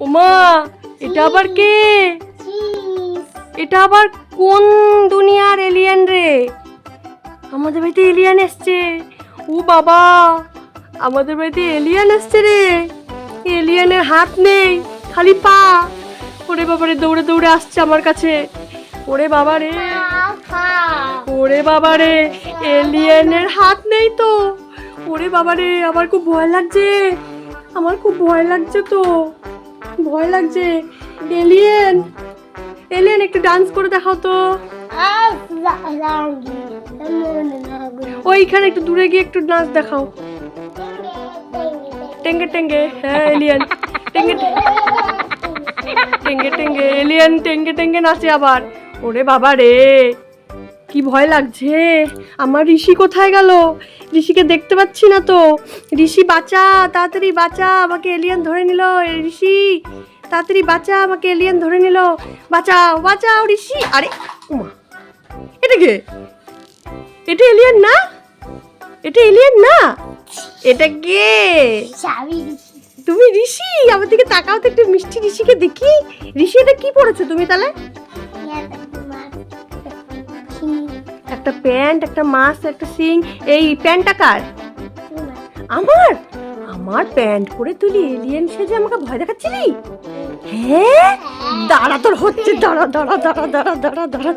ওমা, এটা আবার কে? এটা আবার কোন দুনিয়ার এলিয়েন রে? আমাদের বাড়িতে এলিয়েন এসছে। ও বাবা, আমাদের বাড়িতে এলিয়েন এসছে রে। এলিয়েনের হাত নেই, খালি পা। ওরে বাবারে দৌড়ে দৌড়ে আসছে আমার কাছে। ওরে বাবা রে। ওরে বাবা রে এলিয়েনের হাত নেই তো। ওরে বাবা রে, আমার খুব ভয় লাগছে। আমার খুব ভয় লাগছে তো। ভয় লাগছে। এলিয়েন এলিয়েন, একটু ডান্স করে দেখাও তো। ওইখানে একটু দূরে গিয়ে একটু ডান্স দেখাও। টেঙ্গে টেঙ্গে হ্যাঁ এলিয়েন। টেঙ্গে টেঙ্গে টেঙ্গে, এলিয়েন, টেঙ্গে টেঙ্গে নাচে আবার। ওরে বাবা রে, কি ভয় লাগছে। আমার ঋষি কোথায় গেল? ঋষিকে দেখতে পাচ্ছি না তো। ঋষি বাঁচা তাড়াতাড়ি বাঁচা আমাকে এলিয়ান ধরে নিল। ঋষি তাড়াতাড়ি বাঁচা আমাকে এলিয়েন ধরে নিল। বাঁচাও বাঁচাও ঋষি। আরে উমা এটা কে? এটা এলিয়েন না? এটা এলিয়েন না? এটা কে? তুমি ঋষি আমার দিকে তাকাও তো একটু মিষ্টি ঋষিকে দেখি। ঋষি এটা কি পড়েছো তুমি তাহলে? একটা প্যান্ট, একটা মাস্ক, একটা সিং, এই প্যান্টটা কার? আমার? আমার প্যান্ট পরে তুই এলিয়েন সেজে আমাকে ভয় দেখাচ্ছি নি হ্যাঁ? দাঁড়া তোর হচ্ছে দাঁড়া দাঁড়া দাঁড়া দাঁড়া দাঁড়া দাঁড়া।